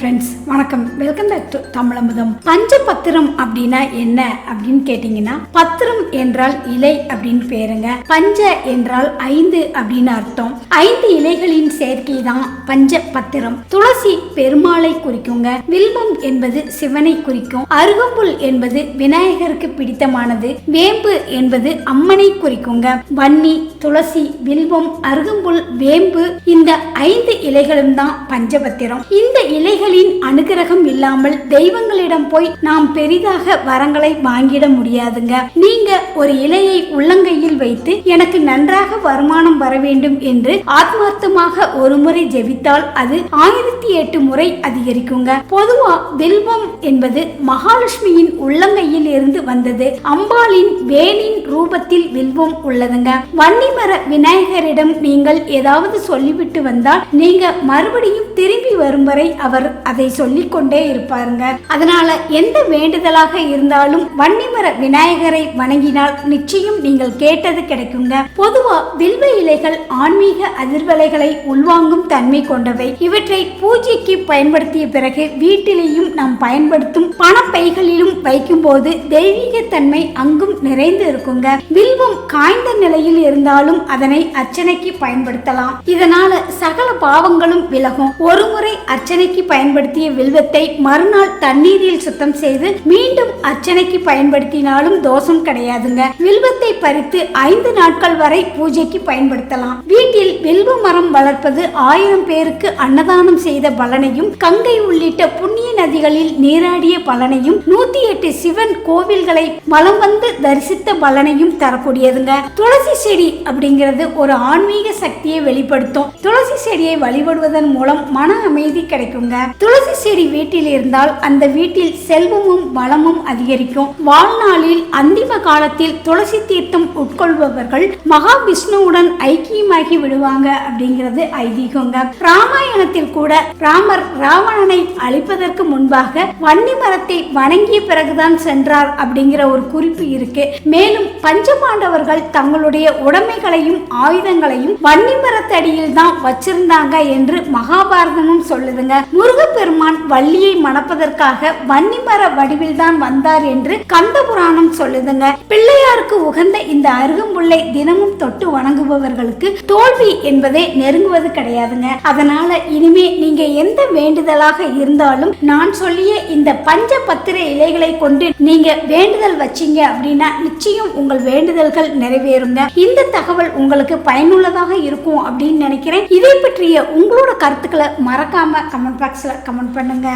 Friends வணக்கம். Welcome back to Tamizhamudham. பஞ்சபத்திரம் அப்படின்னா என்ன அப்படின்னு கேட்டீங்கன்னா பத்திரம் என்றால் இலை அப்படின்னு பேருங்க. பஞ்ச என்றால் ஐந்து அப்படின்னு அர்த்தம். ஐந்து இலைகளின் சேர்க்கை தான் பஞ்ச பத்திரம் துளசி பெருமாளை குறிக்குங்க. வில்வம் என்பது சிவனை குறிக்கும். அருகம்புல் என்பது விநாயகருக்கு பிடித்தமானது. வேம்பு என்பது அம்மனை குறிக்குங்க. வன்னி துளசி வில்வம் அருகம்புல் வேம்பு இந்த ஐந்து இலைகளும் தான் பஞ்சபத்திரம். இந்த இலைகளின் அணு அனுகிரகம் இல்லாமல் தெய்வங்களிடம் போய் நாம் பெரிதாக வரங்களை வாங்கிட முடியாதுங்க. நீங்க ஒரு இலையை உள்ளங்கையில் வைத்து எனக்கு நன்றாக வருமானம் வர வேண்டும் என்று ஆத்மார்த்தமாக ஒரு முறை ஜெபித்தால் அது ஆயிரத்தி எட்டு முறை அதிகரிக்குங்க. பொதுவா வில்வம் என்பது மகாலட்சுமியின் உள்ளங்கையில் இருந்து வந்தது. அம்பாளின் வேலின் ரூபத்தில் வில்வம் உள்ளதுங்க. வன்னிமர விநாயகரிடம் நீங்கள் ஏதாவது சொல்லிவிட்டு வந்தால் நீங்க மறுபடியும் திரும்பி வரும் வரை அவர் அதை சொல்லி சொல்லிக்கொண்டே இருப்பாருங்க. அதனால எந்த வேண்டுதலாக இருந்தாலும் வன்னிமர விநாயகரை வணங்கினால் நிச்சயம் நீங்கள் கேட்டது கிடைக்குங்க. பொதுவா வில்வ இலைகள் ஆன்மீக அதிர்வலைகளை உள்வாங்கும் தன்மை கொண்டவை. இவற்றை பூஜைக்கு பயன்படுத்திய பிறகு வீட்டிலேயும் நாம் பயன்படுத்தும் பணப்பைகளிலும் வைக்கும் போது தெய்வீக தன்மை அங்கும் நிறைந்து இருக்குங்க. வில்வம் காய்ந்த நிலையில் இருந்தாலும் அதனை அர்ச்சனைக்கு பயன்படுத்தலாம். இதனால சகல பாவங்களும் விலகும். ஒருமுறை அர்ச்சனைக்கு பயன்படுத்திய வில்வத்தை மறுநாள் தண்ணீரில் சுத்தம் செய்து மீண்டும் அர்ச்சனைக்கு பயன்படுத்தினாலும் தோஷம் கிடையாதுங்க. வில்வத்தை பறித்து ஐந்து நாட்கள் வரை பூஜைக்கு பயன்படுத்தலாம். வீட்டில் வில்வ மரம் வளர்ப்பது ஆயிரம் பேருக்கு அன்னதானம் செய்த பலனையும் கங்கை உள்ளிட்ட புண்ணிய நதிகளில் நீராடிய பலனையும் நூத்தி எட்டு சிவன் கோவில்களை மலம் வந்து தரிசித்த பலனையும் தரக்கூடியதுங்க. துளசி செடி அப்படிங்கிறது ஒரு ஆன்மீக சக்தியை வெளிப்படுத்தும். துளசி செடியை வழிபடுவதன் மூலம் மன அமைதி கிடைக்குங்க. துளசி செடி வீட்டில் இருந்தால் அந்த வீட்டில் செல்வமும் வளமும் அதிகரிக்கும். வாழ்நாளில் அந்திம காலத்தில் துளசி தீர்த்தம் உட்கொள்பவர்கள் மகாவிஷ்ணுவுடன் ஐக்கியமாகி விடுவாங்க அப்படிங்கிறது ஐதீகங்க. ராமாயணத்தில் கூட ராமர் ராவணனை அழிப்பதற்கு முன்பாக வன்னி மரத்தை வணங்கிய பிறகுதான் சென்றார் அப்படிங்கிற ஒரு குறிப்பு இருக்கு. மேலும் பஞ்சபாண்டவர்கள் தங்களுடைய உடைமைகளையும் ஆயுதங்களையும் வன்னி மரத்தடியில் தான் வச்சிருந்தாங்க என்று மகாபாரதமும் சொல்லுதுங்க. முருகப்பெருமான் வள்ளியை மணப்பதற்காக வன்னிமர வடிவில் தான் வந்தார் என்று கந்த புராணம் சொல்லுதுங்க. பிள்ளையாருக்கு உகந்த இந்த அருகம்புல்லை தினமும் தொட்டு வணங்குபவர்களுக்கு தோல்வி என்பதே நெருங்குவது கிடையாதுங்க. அதனால இனிமே நீங்க எந்த வேண்டுதலாக இருந்தாலும் நான் சொல்லிய இந்த பஞ்ச பத்திர இலைகளை கொண்டு நீங்க வேண்டுதல் வச்சீங்க அப்படின்னா நிச்சயம் உங்கள் வேண்டுதல்கள் நிறைவேறுங்க. இந்த தகவல் உங்களுக்கு பயனுள்ளதாக இருக்கும் அப்படின்னு நினைக்கிறேன். இதை பற்றிய உங்களோட கருத்துக்களை மறக்காம கமெண்ட் பாக்ஸ்ல கமெண்ட் பண்ணுங்க.